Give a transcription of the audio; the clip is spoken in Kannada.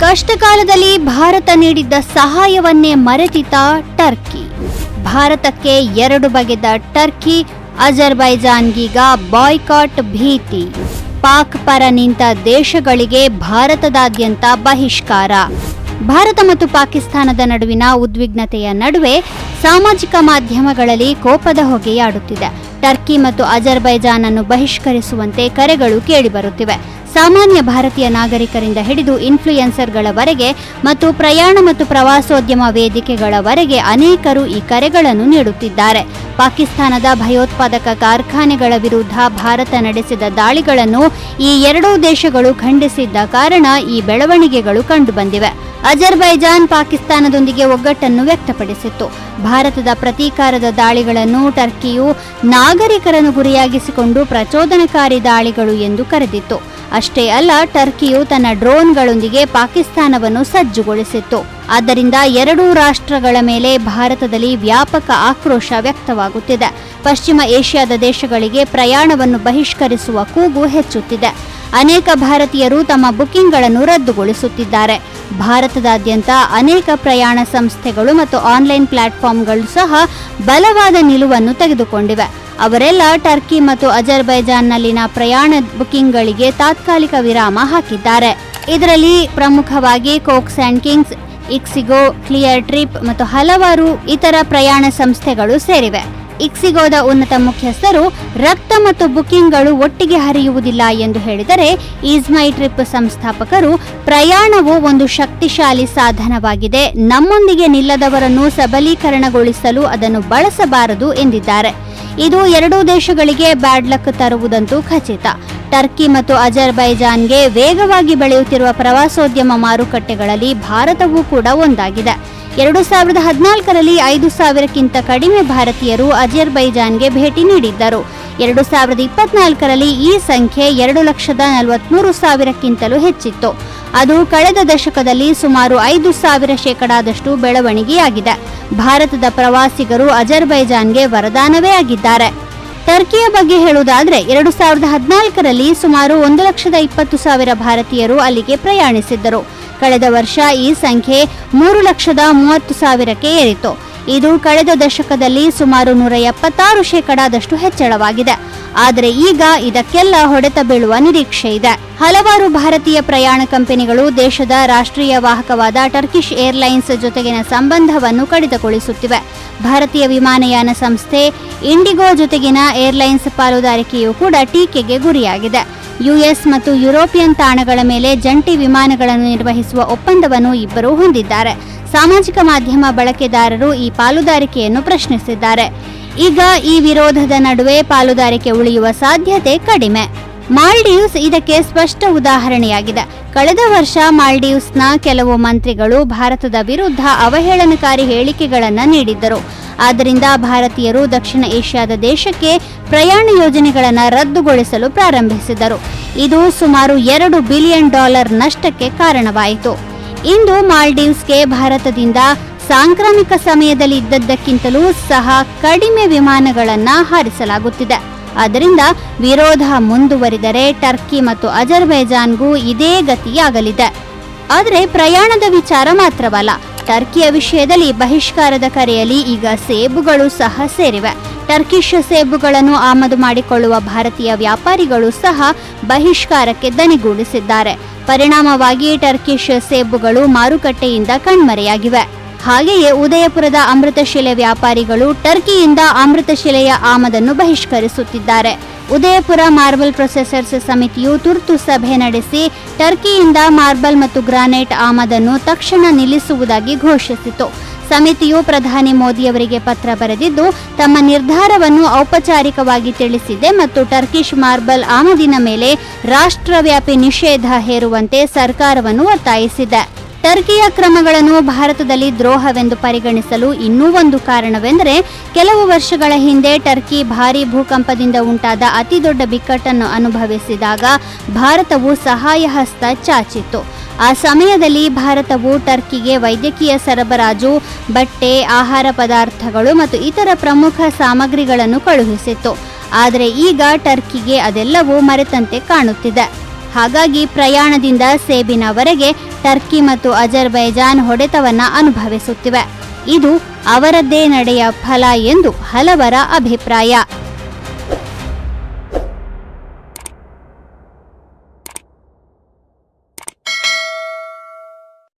ಕಷ್ಟಕಾಲದಲ್ಲಿ ಭಾರತ ನೀಡಿದ್ದ ಸಹಾಯವನ್ನೇ ಮರೆತಿತ ಟರ್ಕಿ. ಭಾರತಕ್ಕೆ ಎರಡು ಬಗೆದ ಟರ್ಕಿ, ಅಜರ್ಬೈಜಾನ್ಗೀಗ ಬಾಯ್ಕಾಟ್ ಭೀತಿ. ಪಾಕ್ ಪರ ನಿಂತ ದೇಶಗಳಿಗೆ ಭಾರತದಾದ್ಯಂತ ಬಹಿಷ್ಕಾರ. ಭಾರತ ಮತ್ತು ಪಾಕಿಸ್ತಾನದ ನಡುವಿನ ಉದ್ವಿಗ್ನತೆಯ ನಡುವೆ ಸಾಮಾಜಿಕ ಮಾಧ್ಯಮಗಳಲ್ಲಿ ಕೋಪದ ಹೊಗೆಯಾಡುತ್ತಿದೆ. ಟರ್ಕಿ ಮತ್ತು ಅಜರ್ಬೈಜಾನ್ ಅನ್ನು ಬಹಿಷ್ಕರಿಸುವಂತೆ ಕರೆಗಳು ಕೇಳಿಬರುತ್ತಿವೆ. ಸಾಮಾನ್ಯ ಭಾರತೀಯ ನಾಗರಿಕರಿಂದ ಹಿಡಿದು ಇನ್ಫ್ಲೂಯೆನ್ಸರ್ಗಳವರೆಗೆ ಮತ್ತು ಪ್ರಯಾಣ ಮತ್ತು ಪ್ರವಾಸೋದ್ಯಮ ವೇದಿಕೆಗಳವರೆಗೆ ಅನೇಕರು ಈ ಕರೆಗಳನ್ನು ನೀಡುತ್ತಿದ್ದಾರೆ. ಪಾಕಿಸ್ತಾನದ ಭಯೋತ್ಪಾದಕ ಕಾರ್ಖಾನೆಗಳ ವಿರುದ್ಧ ಭಾರತ ನಡೆಸಿದ ದಾಳಿಗಳನ್ನು ಈ ಎರಡೂ ದೇಶಗಳು ಖಂಡಿಸಿದ್ದ ಕಾರಣ ಈ ಬೆಳವಣಿಗೆಗಳು ಕಂಡುಬಂದಿವೆ. ಅಜರ್ಬೈಜಾನ್ ಪಾಕಿಸ್ತಾನದೊಂದಿಗೆ ಒಗ್ಗಟ್ಟನ್ನು ವ್ಯಕ್ತಪಡಿಸಿತ್ತು. ಭಾರತದ ಪ್ರತೀಕಾರದ ದಾಳಿಗಳನ್ನು ಟರ್ಕಿಯು ನಾಗರಿಕರನ್ನು ಗುರಿಯಾಗಿಸಿಕೊಂಡು ಪ್ರಚೋದನಕಾರಿ ದಾಳಿಗಳು ಎಂದು ಕರೆದಿತ್ತು. ಅಷ್ಟೇ ಅಲ್ಲ, ಟರ್ಕಿಯು ತನ್ನ ಡ್ರೋನ್ಗಳೊಂದಿಗೆ ಪಾಕಿಸ್ತಾನವನ್ನು ಸಜ್ಜುಗೊಳಿಸಿತ್ತು. ಆದ್ದರಿಂದ ಎರಡೂ ರಾಷ್ಟ್ರಗಳ ಮೇಲೆ ಭಾರತದಲ್ಲಿ ವ್ಯಾಪಕ ಆಕ್ರೋಶ ವ್ಯಕ್ತವಾಗುತ್ತಿದೆ. ಪಶ್ಚಿಮ ಏಷ್ಯಾದ ದೇಶಗಳಿಗೆ ಪ್ರಯಾಣವನ್ನು ಬಹಿಷ್ಕರಿಸುವ ಕೂಗು ಹೆಚ್ಚುತ್ತಿದೆ. ಅನೇಕ ಭಾರತೀಯರು ತಮ್ಮ ಬುಕಿಂಗ್ಗಳನ್ನು ರದ್ದುಗೊಳಿಸುತ್ತಿದ್ದಾರೆ. ಭಾರತದಾದ್ಯಂತ ಅನೇಕ ಪ್ರಯಾಣ ಸಂಸ್ಥೆಗಳು ಮತ್ತು ಆನ್ಲೈನ್ ಪ್ಲಾಟ್ಫಾರ್ಮ್ಗಳು ಸಹ ಬಲವಾದ ನಿಲುವನ್ನು ತೆಗೆದುಕೊಂಡಿವೆ. ಅವರೆಲ್ಲ ಟರ್ಕಿ ಮತ್ತು ಅಜರ್ಬೈಜಾನ್ನಲ್ಲಿನ ಪ್ರಯಾಣ ಬುಕಿಂಗ್ಗಳಿಗೆ ತಾತ್ಕಾಲಿಕ ವಿರಾಮ ಹಾಕಿದ್ದಾರೆ. ಇದರಲ್ಲಿ ಪ್ರಮುಖವಾಗಿ Cox and Kings, ixigo, Cleartrip ಮತ್ತು ಹಲವಾರು ಇತರ ಪ್ರಯಾಣ ಸಂಸ್ಥೆಗಳು ಸೇರಿವೆ. ಇಕ್ಸಿಗೋದ ಉನ್ನತ ಮುಖ್ಯಸ್ಥರು ರಕ್ತ ಮತ್ತು ಬುಕಿಂಗ್ಗಳು ಒಟ್ಟಿಗೆ ಹರಿಯುವುದಿಲ್ಲ ಎಂದು ಹೇಳಿದರೆ ಈಸ್ಮೈ ಟ್ರಿಪ್ ಸಂಸ್ಥಾಪಕರು ಪ್ರಯಾಣವು ಒಂದು ಶಕ್ತಿಶಾಲಿ ಸಾಧನವಾಗಿದೆ. ನಮ್ಮೊಂದಿಗೆ ನಿಲ್ಲದವರನ್ನು ಸಬಲೀಕರಣಗೊಳಿಸಲು ಅದನ್ನು ಬಳಸಬಾರದು ಎಂದಿದ್ದಾರೆ. ಇದು ಎರಡೂ ದೇಶಗಳಿಗೆ ಬ್ಯಾಡ್ ಲಕ್ ತರುವುದಂತೂ ಖಚಿತ. ಟರ್ಕಿ ಮತ್ತು ಅಜರ್ಬೈಜಾನ್ಗೆ ವೇಗವಾಗಿ ಬೆಳೆಯುತ್ತಿರುವ ಪ್ರವಾಸೋದ್ಯಮ ಮಾರುಕಟ್ಟೆಗಳಲ್ಲಿ ಭಾರತವೂ ಕೂಡ ಒಂದಾಗಿದೆ. ಎರಡು ಸಾವಿರದ ಹದಿನಾಲ್ಕರಲ್ಲಿ ಐದು ಸಾವಿರಕ್ಕಿಂತ ಕಡಿಮೆ ಭಾರತೀಯರು ಅಜರ್ಬೈಜಾನ್ಗೆ ಭೇಟಿ ನೀಡಿದ್ದರು. ಎರಡು ಸಾವಿರದ ಇಪ್ಪತ್ನಾಲ್ಕರಲ್ಲಿ ಈ ಸಂಖ್ಯೆ ಎರಡು ಲಕ್ಷದ ನಲವತ್ಮೂರು ಸಾವಿರಕ್ಕಿಂತಲೂ ಹೆಚ್ಚಿತ್ತು. ಅದು ಕಳೆದ ದಶಕದಲ್ಲಿ ಸುಮಾರು ಐದು ಸಾವಿರ ಶೇಕಡಾದಷ್ಟು ಬೆಳವಣಿಗೆಯಾಗಿದೆ. ಭಾರತದ ಪ್ರವಾಸಿಗರು ಅಜರ್ಬೈಜಾನ್ಗೆ ವರದಾನವೇ ಆಗಿದ್ದಾರೆ. ಟರ್ಕಿಯ ಬಗ್ಗೆ ಹೇಳುವುದಾದರೆ, ಎರಡು ಸಾವಿರದ ಹದಿನಾಲ್ಕರಲ್ಲಿ ಸುಮಾರು ಒಂದು ಲಕ್ಷದ ಇಪ್ಪತ್ತು ಸಾವಿರ ಭಾರತೀಯರು ಅಲ್ಲಿಗೆ ಪ್ರಯಾಣಿಸಿದ್ದರು. ಕಳೆದ ವರ್ಷ ಈ ಸಂಖ್ಯೆ ಮೂರು ಲಕ್ಷದ ಮೂವತ್ತು ಸಾವಿರಕ್ಕೆ ಏರಿತು. ಇದು ಕಳೆದ ದಶಕದಲ್ಲಿ ಸುಮಾರು ನೂರ ಎಪ್ಪತ್ತಾರು ಶೇಕಡಾದಷ್ಟು ಹೆಚ್ಚಳವಾಗಿದೆ. ಆದರೆ ಈಗ ಇದಕ್ಕೆಲ್ಲ ಹೊಡೆತ ಬೀಳುವ ನಿರೀಕ್ಷೆ ಇದೆ. ಹಲವಾರು ಭಾರತೀಯ ಪ್ರಯಾಣ ಕಂಪನಿಗಳು ದೇಶದ ರಾಷ್ಟ್ರೀಯ ವಾಹಕವಾದ ಟರ್ಕಿಶ್ ಏರ್ಲೈನ್ಸ್ ಜೊತೆಗಿನ ಸಂಬಂಧವನ್ನು ಕಡಿತಗೊಳಿಸುತ್ತಿವೆ. ಭಾರತೀಯ ವಿಮಾನಯಾನ ಸಂಸ್ಥೆ ಇಂಡಿಗೋ ಜೊತೆಗಿನ ಏರ್ಲೈನ್ಸ್ ಪಾಲುದಾರಿಕೆಯೂ ಕೂಡ ಟೀಕೆಗೆ ಗುರಿಯಾಗಿದೆ. ಯುಎಸ್ ಮತ್ತು ಯುರೋಪಿಯನ್ ತಾಣಗಳ ಮೇಲೆ ಜಂಟಿ ವಿಮಾನಗಳನ್ನು ನಿರ್ವಹಿಸುವ ಒಪ್ಪಂದವನ್ನು ಇಬ್ಬರೂ ಹೊಂದಿದ್ದಾರೆ. ಸಾಮಾಜಿಕ ಮಾಧ್ಯಮ ಬಳಕೆದಾರರು ಈ ಪಾಲುದಾರಿಕೆಯನ್ನು ಪ್ರಶ್ನಿಸಿದ್ದಾರೆ. ಈಗ ಈ ವಿರೋಧದ ನಡುವೆ ಪಾಲುದಾರಿಕೆ ಉಳಿಯುವ ಸಾಧ್ಯತೆ ಕಡಿಮೆ. ಮಾಲ್ಡೀವ್ಸ್ ಇದಕ್ಕೆ ಸ್ಪಷ್ಟ ಉದಾಹರಣೆಯಾಗಿದೆ. ಕಳೆದ ವರ್ಷ ಮಾಲ್ಡೀವ್ಸ್ನ ಕೆಲವು ಮಂತ್ರಿಗಳು ಭಾರತದ ವಿರುದ್ಧ ಅವಹೇಳನಕಾರಿ ಹೇಳಿಕೆಗಳನ್ನು ನೀಡಿದ್ದರು. ಆದ್ದರಿಂದ ಭಾರತೀಯರು ದಕ್ಷಿಣ ಏಷ್ಯಾದ ದೇಶಕ್ಕೆ ಪ್ರಯಾಣ ಯೋಜನೆಗಳನ್ನು ರದ್ದುಗೊಳಿಸಲು ಪ್ರಾರಂಭಿಸಿದರು. ಇದು ಸುಮಾರು ಎರಡು ಬಿಲಿಯನ್ ಡಾಲರ್ ನಷ್ಟಕ್ಕೆ ಕಾರಣವಾಯಿತು. ಇಂದು ಮಾಲ್ಡೀವ್ಸ್ಗೆ ಭಾರತದಿಂದ ಸಾಂಕ್ರಾಮಿಕ ಸಮಯದಲ್ಲಿ ಇದ್ದದ್ದಕ್ಕಿಂತಲೂ ಸಹ ಕಡಿಮೆ ವಿಮಾನಗಳನ್ನು ಹಾರಿಸಲಾಗುತ್ತಿದೆ. ಆದ್ದರಿಂದ ವಿರೋಧ ಮುಂದುವರಿದರೆ ಟರ್ಕಿ ಮತ್ತು ಅಜರ್ಬೈಜಾನ್ಗೂ ಇದೇ ಗತಿಯಾಗಲಿದೆ. ಆದರೆ ಪ್ರಯಾಣದ ವಿಚಾರ ಮಾತ್ರವಲ್ಲ ಟರ್ಕಿಯ ವಿಷಯದಲ್ಲಿ ಬಹಿಷ್ಕಾರದ ಕರೆಯಲ್ಲಿ ಈಗ ಸೇಬುಗಳು ಸಹ ಸೇರಿವೆ. ಟರ್ಕಿಶ್ ಸೇಬುಗಳನ್ನು ಆಮದು ಮಾಡಿಕೊಳ್ಳುವ ಭಾರತೀಯ ವ್ಯಾಪಾರಿಗಳು ಸಹ ಬಹಿಷ್ಕಾರಕ್ಕೆ ದನಿಗೂಡಿಸಿದ್ದಾರೆ. ಪರಿಣಾಮವಾಗಿ ಟರ್ಕಿಶ್ ಸೇಬುಗಳು ಮಾರುಕಟ್ಟೆಯಿಂದ ಕಣ್ಮರೆಯಾಗಿವೆ. ಹಾಗೆಯೇ ಉದಯಪುರದ ಅಮೃತಶಿಲೆ ವ್ಯಾಪಾರಿಗಳು ಟರ್ಕಿಯಿಂದ ಅಮೃತಶಿಲೆಯ ಆಮದನ್ನು ಬಹಿಷ್ಕರಿಸುತ್ತಿದ್ದಾರೆ. ಉದಯಪುರ ಮಾರ್ಬಲ್ ಪ್ರೊಸೆಸರ್ಸ್ ಸಮಿತಿಯು ತುರ್ತು ಸಭೆ ನಡೆಸಿ ಟರ್ಕಿಯಿಂದ ಮಾರ್ಬಲ್ ಮತ್ತು ಗ್ರಾನೈಟ್ ಆಮದನ್ನು ತಕ್ಷಣ ನಿಲ್ಲಿಸುವುದಾಗಿ ಘೋಷಿಸಿತು. ಸಮಿತಿಯು ಪ್ರಧಾನಿ ಮೋದಿಯವರಿಗೆ ಪತ್ರ ಬರೆದಿದ್ದು, ತಮ್ಮ ನಿರ್ಧಾರವನ್ನು ಔಪಚಾರಿಕವಾಗಿ ತಿಳಿಸಿದೆ ಮತ್ತು ಟರ್ಕಿಶ್ ಮಾರ್ಬಲ್ ಆಮದಿನ ಮೇಲೆ ರಾಷ್ಟ್ರವ್ಯಾಪಿ ನಿಷೇಧ ಹೇರುವಂತೆ ಸರ್ಕಾರವನ್ನು ಒತ್ತಾಯಿಸಿದೆ. ಟರ್ಕಿಯ ಕ್ರಮಗಳನ್ನು ಭಾರತದಲ್ಲಿ ದ್ರೋಹವೆಂದು ಪರಿಗಣಿಸಲು ಇನ್ನೂ ಒಂದು ಕಾರಣವೆಂದರೆ ಕೆಲವು ವರ್ಷಗಳ ಹಿಂದೆ ಟರ್ಕಿ ಭಾರೀ ಭೂಕಂಪದಿಂದ ಉಂಟಾದ ಅತಿದೊಡ್ಡ ಬಿಕ್ಕಟ್ಟನ್ನು ಅನುಭವಿಸಿದಾಗ ಭಾರತವು ಸಹಾಯ ಹಸ್ತ ಚಾಚಿತ್ತು. ಆ ಸಮಯದಲ್ಲಿ ಭಾರತವು ಟರ್ಕಿಗೆ ವೈದ್ಯಕೀಯ ಸರಬರಾಜು, ಬಟ್ಟೆ, ಆಹಾರ ಪದಾರ್ಥಗಳು ಮತ್ತು ಇತರ ಪ್ರಮುಖ ಸಾಮಗ್ರಿಗಳನ್ನು ಕಳುಹಿಸಿತ್ತು. ಆದರೆ ಈಗ ಟರ್ಕಿಗೆ ಅದೆಲ್ಲವೂ ಮರೆತಂತೆ ಕಾಣುತ್ತಿದೆ. ಹಾಗಾಗಿ ಪ್ರಯಾಣದಿಂದ ಸೇಬಿನವರೆಗೆ ಟರ್ಕಿ ಮತ್ತು ಅಜರ್ಬೈಜಾನ್ ಹೊಡೆತವನ್ನ ಅನುಭವಿಸುತ್ತಿವೆ. ಇದು ಅವರದ್ದೇ ನಡೆಯ ಫಲ ಎಂದು ಹಲವರ ಅಭಿಪ್ರಾಯ.